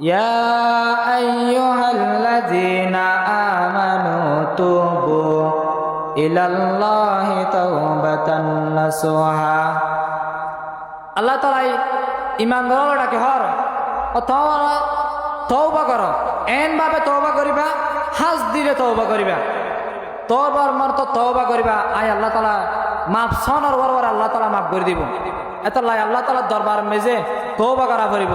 يا أيها الذين آمنوا توبوا إلى الله توبة نصوحا আল্লাহ তালাই ইমান ডাকে হর ও তোমরা তৌবা কর এন ভাবে তৌবা করিবা হাজ দিলে তৌবা করিবা তোবার মর তো তৌবা করিবা আই আল্লাহ তালা মাপ সনর বরবার আল্লাহ তালা মাফ করে দিব এত লাই আল্লাহ তালার দরবার মেজে তৌবা করা করিব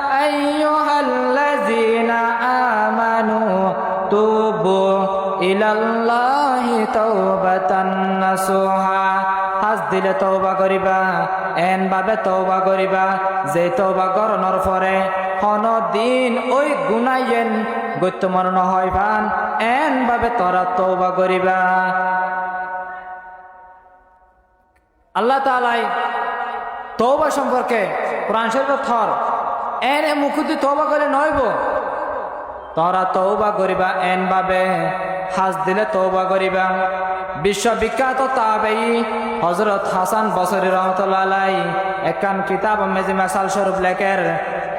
আইয়ুহাল্লাযিনা আমানু তুবু ইলাল্লাহি তাওবাতান নাসুহা। হাজ দিলে তৌবা করিবা, এন ভাবে তৌবা করিবা, যে তৌবা করণর পরে হন দিন ওই গুনাইয়েন গত্য মরণ হয় ভান, এন ভাবে তোরা তৌবা করিবা। আল্লাহ তালাই তৌবা সম্পর্কে কোরআন শরীফ থর এনে মুখুতি তৌবা করে নইব তোরা তৌবা করিবা এন ভাবে হাজ দিলে তৌবা করিবা। বিশ্ববিখ্যাত তাবেই হজরত হাসান বসরি রহমতুল্লাহ একান কিতাব মেজি মেসাল স্বরূপ লেখের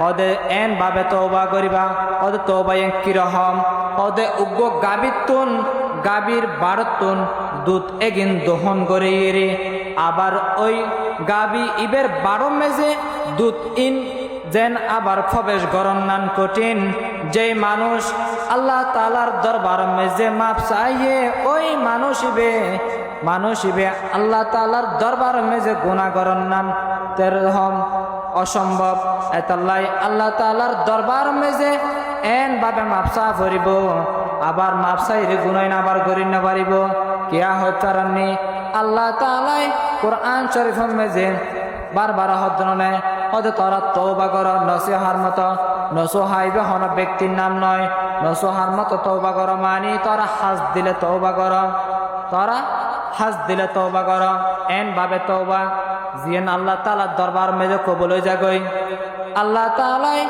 অদে এন ভাবে তৌবা করিবা, ওদে তৌবা কিরহম, ওদে উগ্র গাবির তুন গাবির বারতুন দুধ এগিন দহন করে আবার ওই গাবি ইবের বারো মেজে দুধ ইন যেন আবার প্রবেশ গরম নান কঠিন। যে মানুষ আল্লাহ তালার দরবার মেজে মাপ চাইয়ে ওই মানুষ ইবে আল্লাহ তালার দরবার মেজে গুণা গরম নাম তেরহম, অসম্ভব। এতাল্লাই আল্লাহ তালার দরবার মেজে এন ভাবে মাপসা করিব আবার মাপসাই রে গুনাই আবার করি না পারিব কিয়া হতারান্নি আল্লাহ তালাই কোরআন শরীফ মেজে বারবার হদ্রনে হদে তোরা তৌবা কর নসিহার মতো। নসহাইবে হন ব্যক্তির নাম নয়। নসহার মতো তৌবা কর মানি তোরা হাজ দিলে তৌবা কর। তোরা হাজ দিলে তৌবা কর। এন ভাবে তৌবা জিয়েন আল্লাহ তালার দরবার মেজে কবলে যাগই আল্লাহ তালাই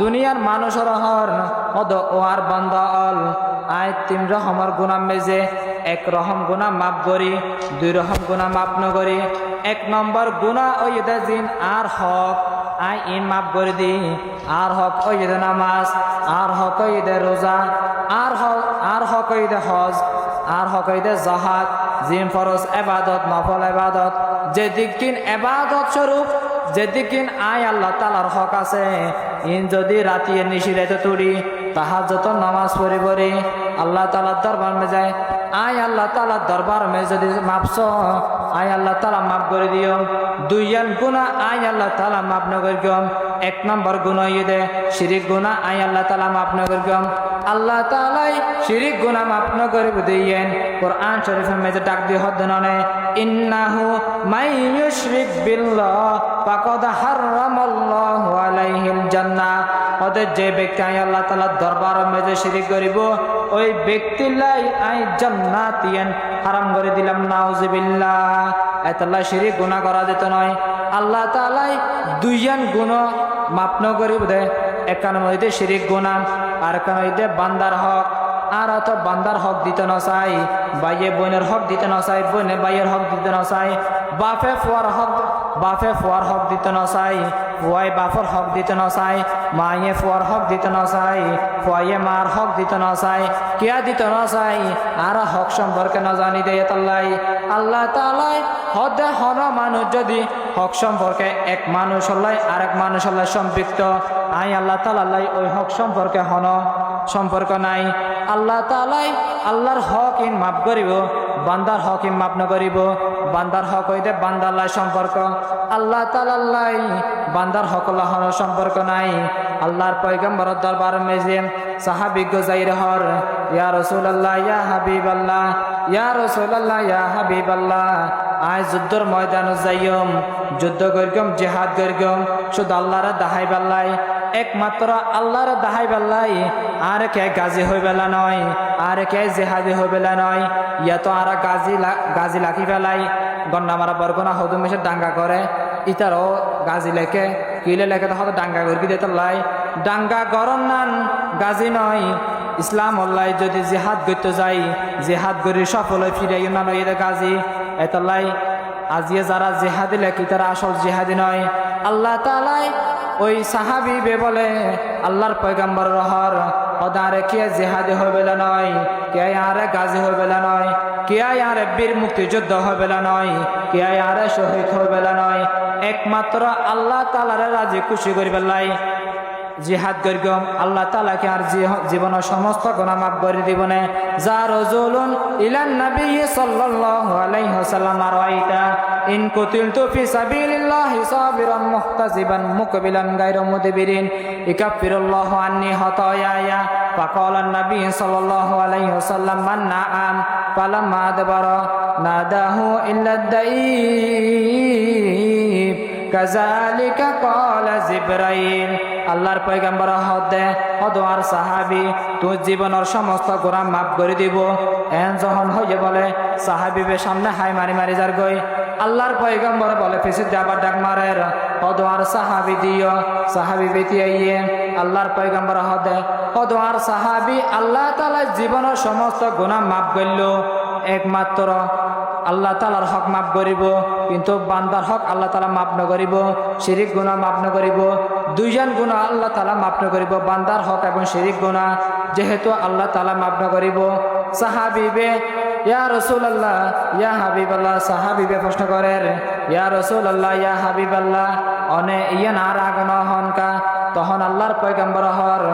দুনিয়ার মানুষের হর হদ ও আর বন্ধ অল আয় তিন রহমর গুণা মেজে এক রহম গুণা মাপ করি, দুই রহম গুণা মাপ নগরি। এক নম্বর গুণা ওই জিন আর হক, আই ইন মাফ করে দি। আর হক ওই নামাজ, আর হক ওই রোজা, আর হক আর হক ওই হজ, আর হক ওই জাহাদ জিম ফরজ, এবাদত, নফল এবাদত। যে দিকিন এবাদত স্বরূপ যে দিকিন আয় আল্লাহ তালার হক আছে, ইন যদি রাতিয়ে নিশিরাতে তুড়ি তাহার যত নামাজ পড়ি পড়ি আল্লাহ তালার দরবার মে যায় আয় আল্লাহ তালা দরবার মে যদি মাপস আয় আল্লাহ তালা মাফ করে দিও। দুই গুণা আয় আল্লাহ তালা মাফ নগর গম এক নম্বর গুণ ইয়ে দে, শিরিক গুণা আয় আল্লাহ তালা মাফ নগর গম আল্লাহ তালাই শিরিক গুণা মাফ দিয়েন কোরআন শরীফের মেজে ডাক দিয়ে হদ ননে, ইন্নাহু মাই ইউশরিক বিল্লাহ, ফাকাদ হারামাল্লাহু আলাইহিল জান্নাহ। ওদের যে ব্যক্তি আই আল্লাহ তাআলার দরবার মেজে শিরিক করিব, ওই ব্যক্তির লাই আই জান্নাত ইয়ান হারাম করে দিলাম, নাউজুবিল্লাহ। এতলা শিরিক গুনাহ করা যেত নয়। আল্লাহ তাআলাই দুইয়ান গুণ মাপ ন করিব দে একান মধ্যে শিরিক গুনাহ আর দে বান্দার হক, আর অত বান্দার হক দিতে না চাই বাইয়ে বোনের হক দিতে না চাই, বোনে বাইয়ের হক দিতে না চাই, বাপে ফুয়ার হক বাপে ফুয়ার হক দিতে না চাই ফুয়াই বাপর হক দিতে না চাই মায়ে ফুয়ার হক দিতে না চাই ফুয়াইয়ে মার হক দিতে না চাই কিয়া দিতে না চাই আর হক সম্পর্কে না জানি দে তাল্লাই আল্লাহ তালাই হদে হন মানুষ যদি হক সম্পর্কে এক মানুষ হল্লাই আরেক মানুষ হল্লাই সম্পৃক্ত। আই আল্লাহ তালাই ওই হক সম্পর্কে হন সম্পর্ক নাই। আল্লাহ তালাই আল্লাহর হক ইন মাফ করিব বান্দার হক ইম্মাপ মাফ নকরিব বান্দার হক হইতে বান্দাল্লাই সম্পর্ক। আল্লাহ তালাল্লাই বান্দার হক আল্লাহর সম্পর্ক নাই। আল্লাহর পয়গম্বর দরবার মেজে সাহাবিজ্ঞ জাইর হর, ইয়া রসুল্লাহ ইয়া হাবিব আল্লাহ ইয়া রসুল্লাহ ইয়া হাবিব আল্লাহ আয় যুদ্ধর ময়দান যাইম যুদ্ধ করিম জেহাদ করিম শুধু আল্লাহরে দাহাই পাল্লাই একমাত্র আল্লাহর দাহাই বেল্লাই আর কে গাজী হই বেলা নয়, আর কে জেহাদি হই বেলা নয়, ইয়া তো আর গাজী গাজী লাখি ফেলাই গন্ডা মারা বরগনা হদু মেশে ডাঙ্গা করে, ইতারও গাজী লেখে, কিলে লেখে তো হয়তো ডাঙ্গা গরকি দিতে লাই, ডাঙ্গা গরম নান গাজী নয়, ইসলাম অল্লাই যদি জেহাদ করতে যাই, জেহাদ করি সফল ফিরে না নয় গাজী এতলাই আজিয়ে যারা জেহাদি লেখি, তারা আসল জেহাদি নয়। আল্লাহ তালাই ওই সাহাবি বে বলে, আল্লাহর পয়গাম্বর রহর অদারে কে জেহাদি হবে নয়? কে আরে গাজী হবে নয়? কে আরে বীর মুক্তিযুদ্ধ হবে নয়? কে আরে শহীদ হবে নয়? একমাত্র আল্লাহ তালারে রাজি খুশি করিবে লাই জিহাদ গর্গম আল্লাহ তালাকে আর জি- জীবনের সমস্ত গুণা মাফ করে দিবনে যা রজুলুন ইলান নবী সাল্লাল্লাহু আলাইহি ওয়াসাল্লাম আর আইতা ইন কুতিলতু ফি সাবিলিল্লাহি সাবিরান মুহতাসিবান মুকবিলান গায়রা মুদবিরিন ইকাফিরুল্লাহু আন্নি হতায়ায়া فقال النبي صلى الله عليه وسلم من نعم فلما أدبر ناداه إلا الدئيب কাজালিকা কলা জিব্রাইল আল্লাহর পয়গাম্বর হদে হদোয়ার সাহাবি, তোর জীবনের সমস্ত গোড়া মাফ করে দিব। এন যখন হয়ে বলে সাহাবিবে সামনে হাই মারি মারি যার গই, আল্লাহর পয়গাম্বর বলে ফেসে যাবার ডাক মারের হদোয়ার সাহাবি দিও, সাহাবি বেতিয়াইয়ে আল্লাহর পয়গাম্বর হদে হদোয়ার সাহাবি আল্লাহ তালা জীবনের সমস্ত গুণা মাফ করল। একমাত্র আল্লাহ তালার হক মাফ করিব, কিন্তু বান্দার হক আল্লাহ তালা মাফ ন করিব শিরিক গুণা মাফ ন করিব দুইজন গুণা আল্লাহ তালা মাফ ন করিব বান্দার হক এবং শিরিক গুণা যেহেতু আল্লাহ তালা মাফ ন করিব সাহাবিবে, ইয়া রসুল আল্লাহ ইয়া হাবিব আল্লাহ সাহাবিবে প্রশ্ন করে ইয়া রসুল আল্লাহ ইয়া হাবিব আল্লাহ অনে ইয়ে না রাগ হনকা তখন আল্লাহর পয়গম্বর হর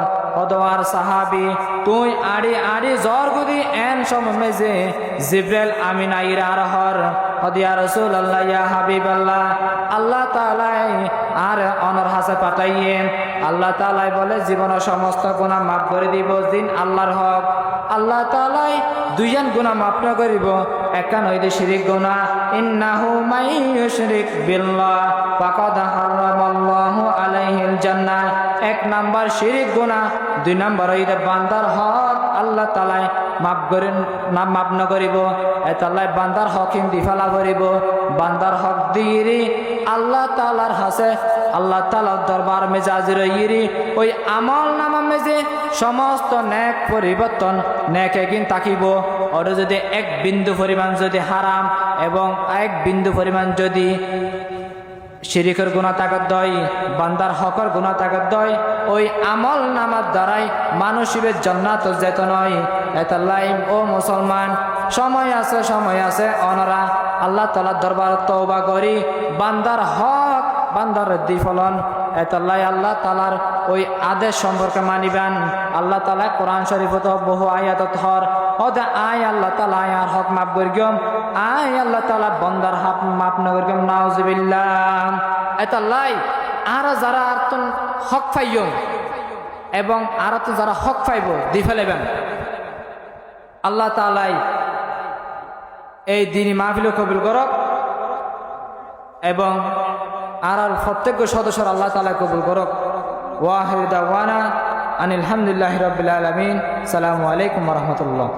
অদোয়ার সাহাবি, তুই আড়ি আড়ি জ্বর গুদি এন সমমে যে জিব্রেল আমিন আইর আর হর হদিয়া রসুল আল্লাহ ইয়া হাবিব আল্লাহ আল্লাহ তালাই আর অনর হাসে পাঠাইয়ে আল্লাহ তালাই বলে, জীবনের সমস্ত গুণা মাফ করে দিব দিন আল্লাহর হক। আল্লাহ তালাই দুইজন গুণা মাফ না করিব একা নইদে শিরিক গুণা ইন্নাহু মাই ইউশরিক বিল্লাহ। ফাকাদ হারামাল্লাহু আলাইহিল জান্নাহ। এক নাম্বার শিরিক গুণা দুই নাম্বার হইতে বান্দার হক আল্লাহ তালাই মাফ করেন না, মাফ না করিব। এতাল্লাই বান্দার হক হিন্দি ফেলা করিব। বান্দার হক দিরি আল্লাহ তালার হাসে আল্লাহ তালার দরবার মেজাজির ইরি, ওই আমল নামা মেজে সমস্ত ন্যাক পরিবর্তন ন্যাক একদিন তাকিব। ওর যদি এক বিন্দু পরিমাণ যদি হারাম এবং এক বিন্দু পরিমাণ যদি শিরিকের গুণা তাগত দয়, বান্দার হকর গুণা তাগত দয়, ওই আমল নামার দ্বারাই মানসিবের জন্নাত যেত নয়। এতাল্লাই ও মুসলমান, সময় আছে সময় আছে, অনরা, আল্লাহ তালার দরবার তৌবা করি, বান্দার হক বান্দার দিফলন এতাল্লাই আল্লাহ তালার ওই আদেশ সম্পর্কে মানিবেন। আল্লাহ তালা কোরআন শরীফত বহু আয়াত থর ওদে আয় আল্লাহ তালা আয় আর হক মাপ করিগম আয় আল্লাহ তালা বন্দার হাফ মাফ নগরগম নাউজুবিল্লাহ। এতাল্লাই আর যারা আর তুন হক পাইয়ম এবং আর তো যারা হক পাইব দি ফেলেবেন আল্লাহ তালাই এই দিনই মাহফিল কবিল করক, এবং আর আর প্রত্যেক সদস্যর আল্লাহ তালা কবুল করক। ওয়াহিদা ওয়ানা আনিল হামদুলিল্লাহ রবিল আলমিন। সালামু আলাইকুম রহমতুল্লাহ।